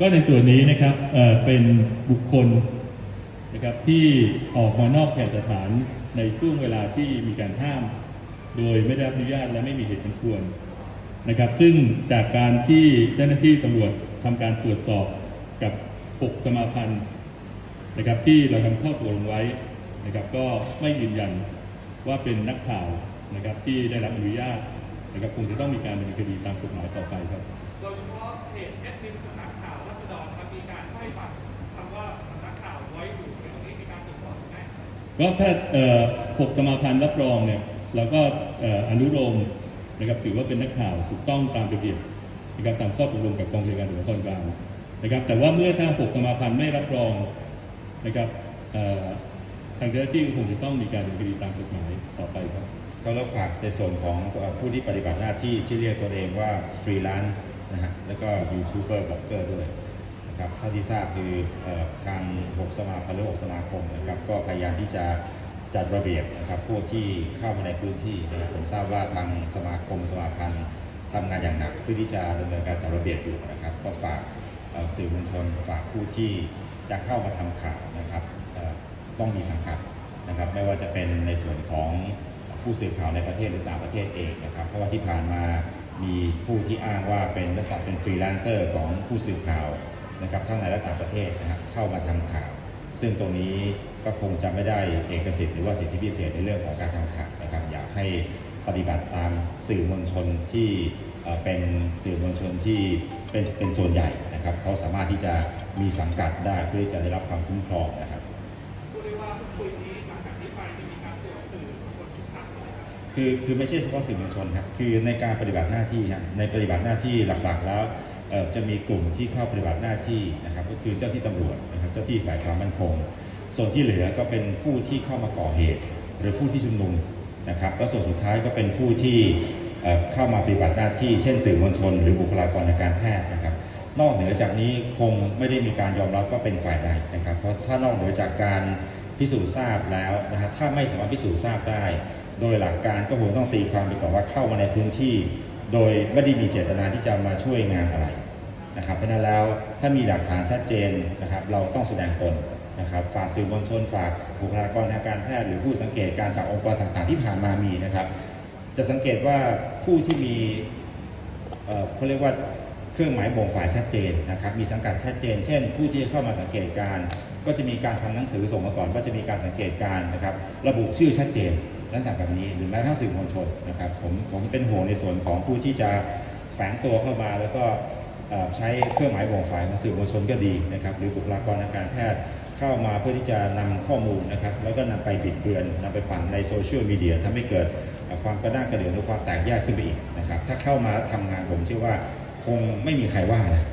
ก็ในส่วนนี้นะครับเเป็นบุคคลนะครับที่ออกมานอกแก่สถานในช่วงเวลาที่มีการห้าม โดยไม่ได้รับอนุญาตและไม่มีเหตุอันควรนะครับ ซึ่งจากการที่เจ้าหน้าที่ตำรวจทำการตรวจสอบกับปกสมาพันธ์นะครับที่เราทำข้อตกลงไว้นะครับ ก็ไม่ยืนยันว่าเป็นนักข่าวนะครับที่ได้รับอนุญาตนะครับคงจะต้องมีการดำเนินคดีตามกฎหมายต่อไปครับ โดยเฉพาะเพจแอดมินสำนักข่าว ก็ถ้าเอ่อปกสมาพันธ์รับรองเนี่ยเราก็อนุโลมนะครับถือว่าเป็นนักข่าวถูกต้องตามระเบียบนะครับตามข้อตกลงกับกองบริการตำรวจนครบาลนะครับแต่ว่าเมื่อทางปกสมาพันธ์ไม่รับรองนะครับทางเจ้าหน้าที่คงจะต้องมีการดำเนินคดีตามกฎหมายต่อไปครับก็รับฝากในส่วนของผู้ที่ปฏิบัติหน้าที่ที่เรียกตัวเองว่าฟรีแลนซ์นะฮะแล้วก็ยูทูบเบอร์บล็อกเกอร์ด้วย นะครับเท่าที่ทราบคือทางหกสมาพันธ์หรือหกสมาคมนะครับก็พยายามที่จะจัดระเบียบนะครับพวกที่เข้ามาในพื้นที่นะครับผมทราบว่าทางสมาคมสมาพันธ์ทำงานอย่างหนักเพื่อที่จะดำเนินการจัดระเบียบอยู่นะครับ ก็ฝากสื่อมวลชนฝากผู้ที่จะเข้ามาทำข่าวนะครับต้องมีสังกัดนะครับ ไม่ว่าจะเป็นในส่วนของผู้สื่อข่าวในประเทศหรือต่างประเทศเองนะครับ เพราะว่าที่ผ่านมามีผู้ที่อ้างว่าเป็นลักษณะเป็นฟรีแลนเซอร์ของผู้สื่อข่าว นะครับทั้งในและต่างประเทศนะครับเข้ามาทำข่าว ซึ่งตรงนี้ก็คงจะไม่ได้เอกสิทธิ์หรือว่าสิทธิพิเศษในเรื่องของการทำข่าวนะครับอยากให้ปฏิบัติตามสื่อมวลชนที่เป็นสื่อมวลชนที่เป็นเป็นส่วนใหญ่นะครับเขาสามารถที่จะมีสังกัดได้เพื่อที่จะได้รับความคุ้มครองนะครับคือคือไม่ใช่เฉพาะสื่อมวลชนครับคือในการปฏิบัติหน้าที่ในปฏิบัติหน้าที่หลักๆแล้ว จะมีกลุ่มที่เข้าปฏิบัติหน้าที่นะครับก็คือเจ้าที่ตำรวจนะครับเจ้าที่ฝ่ายความมั่นคง ส่วนที่เหลือก็เป็นผู้ที่เข้ามาก่อเหตุ หรือผู้ที่ชุมนุมนะครับแล้วส่วนสุดท้ายก็เป็นผู้ที่เอ่อเข้ามาปฏิบัติหน้าที่เช่นสื่อมวลชน หรือบุคลากรทางการแพทย์นะครับ นอกเหนือจากนี้คงไม่ได้มีการยอมรับว่าเป็นฝ่ายใดนะครับ เพราะถ้านอกเหนือจากการพิสูจน์ทราบแล้วนะฮะถ้าไม่สามารถพิสูจน์ทราบได้ โดยหลักการก็คงต้องตีความไปก่อนว่าเข้ามาในพื้นที่ โดยไม่ได้มีเจตนาที่จะมาช่วยงานอะไรนะครับ เพราะนั้นแล้วถ้ามีหลักฐานชัดเจนนะครับ เราต้องแสดงตนนะครับฝากสื่อมวลชนฝากบุคลากรทางการแพทย์หรือผู้สังเกตการจากองค์กรต่างๆ ที่ผ่านมามีนะครับ จะสังเกตว่าผู้ที่มีเอ่อเขาเรียกว่าเครื่องหมายบ่งฝ่ายชัดเจนนะครับ มีสังกัดชัดเจน เช่น ผู้ที่เข้ามาสังเกตการ ก็จะมีการทำหนังสือส่งมาก่อนว่าจะมีการสังเกตการนะครับ ระบุชื่อชัดเจน ลักษณะแบบนี้หรือแม้กระทั่งสื่อมวลชนนะครับผมผมเป็นห่วงในส่วนของผู้ที่จะแฝงตัวเข้ามาแล้วก็ใช้เครื่องหมายบ่งฝ่ายของสื่อมวลชนก็ดีนะครับหรือบุคลากรทางการแพทย์เข้ามาเพื่อที่จะนำข้อมูลนะครับแล้วก็นำไปบิดเบือนนำไปปั่นในโซเชียลมีเดียทำให้เกิดความกระด้างกระเดื่องหรือความแตกแยกขึ้นไปอีกนะครับถ้าเข้ามาแล้วทำงานผมเชื่อว่าคงไม่มีใครว่านะ